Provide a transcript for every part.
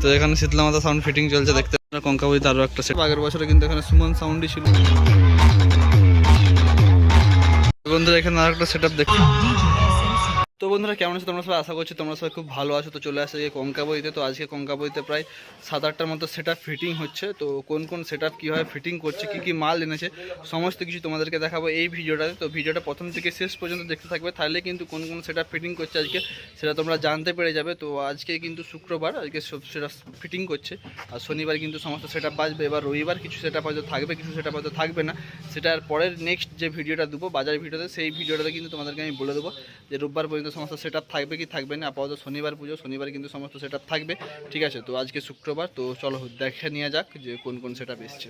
তো এখানে শীতলা মাথা সাউন্ড ফিটিং চলছে দেখতে কঙ্কাবইতে আরও একটা সেট আগের বছরে কিন্তু এখানে সুমন সাউন্ডই ছিল। বন্ধুরা এখানে আর একটা সেট আপ দেখতে তো বন্ধুরা, কেমন আছো? তোমরা সবাই আশা করছি তোমরা সবাই খুব ভালো আছো। তো চলে আসে এই কঙ্কাবইতে তো আজকে কঙ্কাবইতে প্রায় সাত আটটার মতো সেট ফিটিং হচ্ছে। তো কোন কোন সেট আপ কীভাবে ফিটিং করছে, কী কী মাল এনেছে, সমস্ত কিছু তোমাদেরকে দেখাবো এই ভিডিওটাতে। তো ভিডিওটা প্রথম থেকে শেষ পর্যন্ত দেখতে থাকবে। তাহলে কিন্তু কোন কোন সেট ফিটিং করছে আজকে, সেটা তোমরা জানতে পেরে যাবে। তো আজকে কিন্তু শুক্রবার, আজকে সব সেটা ফিটিং করছে। আর শনিবার কিন্তু সমস্ত সেট আপ বাজবে। এবার রবিবার কিছু সেট আপ হয়তো থাকবে, কিছু সেট আপ হয়তো থাকবে না। সেটার পরের নেক্সট যে ভিডিওটা দেবো, বাজার ভিডিওতে, সেই ভিডিওটাতে কিন্তু তোমাদেরকে আমি বলে দেবো যে রোববার পর্যন্ত সমস্ত সেট থাকবে কি থাকবে না, আপাতত শনিবার পুজো, শনিবার কিন্তু সমস্ত সেট থাকবে। ঠিক আছে, তো আজকে শুক্রবার, তো চলো দেখে নেওয়া যাক যে কোন কোন সেট এসছে।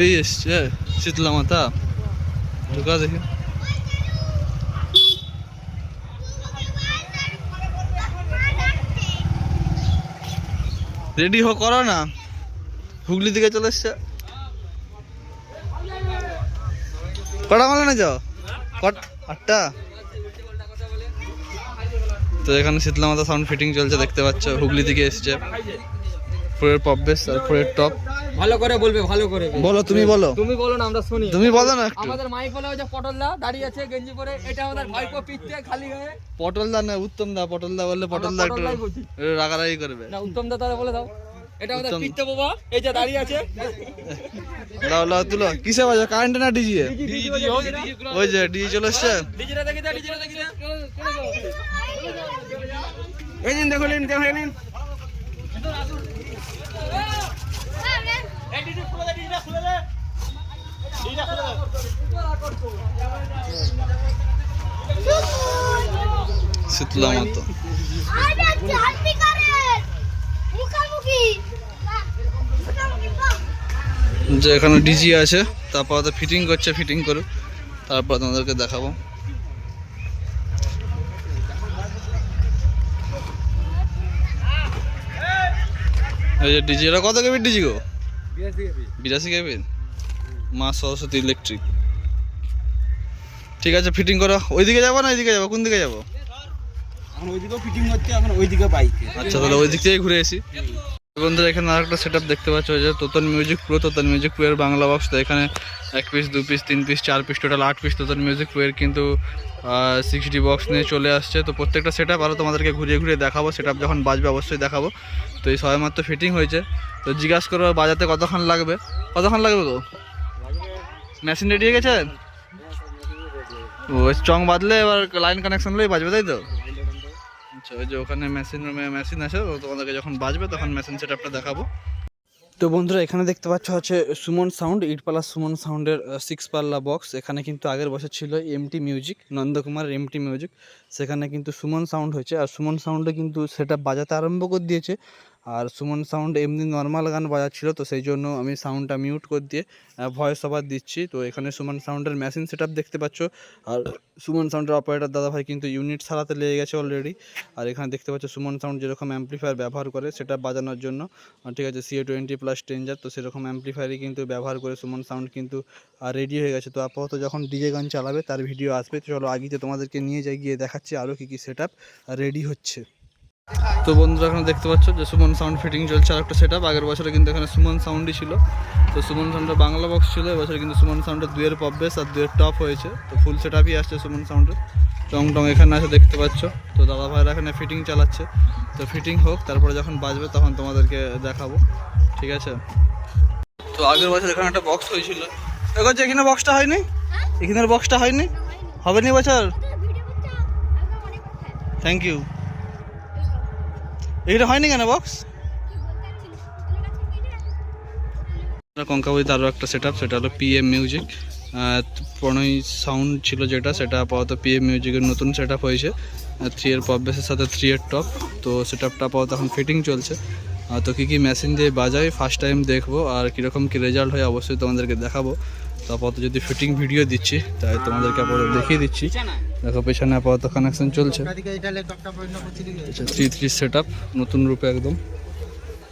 এই এসছে শীতলা মাতা ঢুকা দেখি রেডি হো করো না হুগলি দিকে চলে এসছে কটা মালে না যাও আটটা তো এখানে শীতলা মাতা সাউন্ড ফিটিং চলছে দেখতে পাচ্ছ হুগলি দিকে এসছে ফুলের পপ বেস আর ফুলের টপ। ভালো করে বলবে ভালো করে বলো তুমি বলো। তুমি বলো না আমরা শুনি। তুমি বলো না আমাদের মাইক হলো ওই যে পটলদা দাঁড়িয়ে আছে গেঞ্জি পরে। এটা আমাদের ভাইপো পিঠতে খালি হয়ে। পটল দা না উত্তম দা পটল দা বললে পটল দা একটু রাগারাগি করবে। না উত্তম দা তাহলে বলে দাও। এটা আমাদের। পিঠতে বাবা এই যে দাঁড়িয়ে আছে। লাও লাও তুলো। কিসে বাজে? কারেন্ট না ডিজি? ওই যে ডিজি চলে এসছে। ডিজিটা দেখি দে ডিজিটা দেখি দে এই দিন দেখো নিন দেখো নিন। শীতলা মতো যে এখানে ডিজি আছে, তারপর তো ফিটিং করছে ফিটিং করুক। তারপর তোমাদেরকে দেখাবো। এই যে ডিজি এটা কত কেবির ডিজি গো? বিরাশি কেবির মা সরস্বতী ইলেকট্রিক। ঠিক আছে ফিটিং করো। ওইদিকে যাব না ওইদিকে যাব? কোন দিকে যাব? এখন ওইদিকেও ফিটিং হচ্ছে এখন ওইদিকে বাইক আচ্ছা তাহলে ওই দিক থেকে ঘুরে আসি। বন্ধুরা, এখানে আরেকটা সেট আপ দেখতে পাচ্ছ যে Totan music pro Totan music pro এর বাংলা বক্স তো এখানে এক পিস দু পিস তিন পিস চার পিস টোটাল আট পিস তোতন মিউজিক প্রো এর কিন্তু সিক্সটি বক্স নিয়ে চলে আসছে। তো প্রত্যেকটা সেট আপ আরও তোমাদেরকে ঘুরিয়ে ঘুরিয়ে দেখাবো। সেট যখন বাজবে অবশ্যই দেখাবো। তো এই সবাই মাত্র ফিটিং হয়েছে। তো জিজ্ঞাসা করো, বাজাতে কতক্ষণ লাগবে? কতক্ষণ লাগবে গো? মেশিন রেডি হয়ে গেছে? ও স্ট্রং বাদলে এবার লাইন কানেকশন হলেই বাজবে, তাই তো? আচ্ছা ওই যে ওখানে মেশিন মেশিন আছে তোমাদেরকে যখন বাজবে তখন মেশিন সেট দেখাবো। তো বন্ধুরা, এখানে দেখতে পাচ্ছ হচ্ছে Suman sound it plus Suman সাউন্ডের সিক্স পাল্লা বক্স এখানে কিন্তু আগের বছর ছিল এমটি মিউজিক নন্দকুমারের এমটি মিউজিক সেখানে কিন্তু সুমন সাউন্ড হয়েছে, আর সুমন সাউন্ডে কিন্তু সেটা বাজাতে আরম্ভ করে দিয়েছে। আর সুমন সাউন্ড এমনি নর্মাল গান বাজাচ্ছিল, তো সেই জন্য আমি সাউন্ডটা মিউট করে দিয়ে ভয়েস ওভার দিচ্ছি। তো এখানে সুমন সাউন্ডের মেশিন সেট দেখতে পাচ্ছ। আর সুমন সাউন্ডের অপারেটর দাদাভাই কিন্তু ইউনিট সারাতে লেগে গেছে অলরেডি আর এখানে দেখতে পাচ্ছ সুমন সাউন্ড যেরকম অ্যাম্পলিফায়ার ব্যবহার করে, সেটা বাজানোর জন্য। ঠিক আছে সিএ টোয়েন্টি প্লাস টেঞ্জার তো সেরকম অ্যাম্পলিফায়ারই কিন্তু ব্যবহার করে সুমন সাউন্ড কিন্তু রেডি হয়ে গেছে। তো আপাতত যখন ডিজে গান চালাবে, তার ভিডিও আসবে। চলো আগে তোমাদেরকে নিয়ে যাই, গিয়ে দেখাচ্ছি আরও কী কী সেট রেডি হচ্ছে। তো বন্ধুরা এখানে দেখতে পাচ্ছ যে সুমন সাউন্ড ফিটিং চলছে আর একটা সেট আপ আগের বছরে কিন্তু এখানে সুমন সাউন্ডই ছিল। তো সুমন সাউন্ডের বাংলা বক্স ছিল এবছর কিন্তু সুমন সাউন্ডের দুয়ের পপ বেস আর দুয়ের টপ হয়েছে। তো ফুল সেট আপই আসছে সুমন সাউন্ডের টং টং এখানে আছে দেখতে পাচ্ছ। তো দাদা ভাইরা এখানে ফিটিং চালাচ্ছে। তো ফিটিং হোক তারপরে যখন বাজবে তখন তোমাদেরকে দেখাবো। ঠিক আছে? তো আগের বছর এখানে একটা বক্স হয়েছিল। এখন যে এখানে বক্সটা হয়নি? এখানের বক্সটা হয়নি? হবে নি বছর থ্যাংক ইউ এটা হয়নি কেন বক্স কঙ্কাবইতে আরও একটা সেট সেটা হলো পিএম মিউজিক প্রণয় সাউন্ড ছিল যেটা, সেটা আপাতত পিএম মিউজিকের নতুন সেট হয়েছে। থ্রি এর পপ সাথে থ্রি এর টপ তো সেট আপটা আপাতত এখন ফিটিং চলছে। তো কী কী মেশিন দিয়ে বাজাই ফার্স্ট টাইম দেখব। আর কীরকম কী রেজাল্ট হয়, অবশ্যই তোমাদেরকে দেখাবো। আপাতত যদি ফিটিং ভিডিও দিচ্ছি, তাই তোমাদেরকে আপাতত দেখিয়ে দিচ্ছি। দেখো, পেছনে আপাতত কানেকশন চলছে। থ্রি থ্রি সেট নতুন রূপে একদম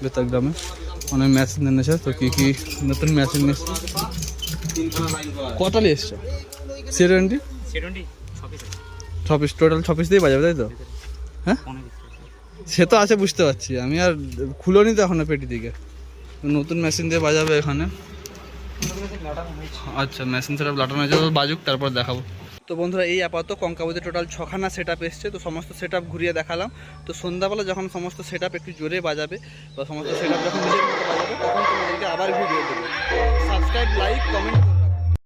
বেতাগ্রামে অনেক মেশিন এনেছে তো কী কী নতুন মেশিন এসছে কটা এসছো? সেভেন্টি ছ পিস টোটাল ছ পিস দিয়ে বাজাবে, তাই তো? হ্যাঁ? সে তো আছে, বুঝতে পারছি। আমি আর খুলোনি তো এখনও পেটি দিকে নতুন মেশিন দিয়ে বাজাবে এখানে। আচ্ছা মেশিন সেটআপ লাটানো হয়েছে বাজুক, তারপর দেখাবো। তো বন্ধুরা, এই আপাতত কঙ্কাবুতে টোটাল ছখানা সেট আপ এসছে, তো সমস্ত সেট আপ ঘুরিয়ে দেখালাম। তো সন্ধ্যাবেলা যখন সমস্ত সেট আপ একটু জোরে বাজাবে, বা সমস্ত সেট আপ যখন বাজাবে, তখন তোমাদেরকে আবার ভিডিও দেবে। Subscribe like comment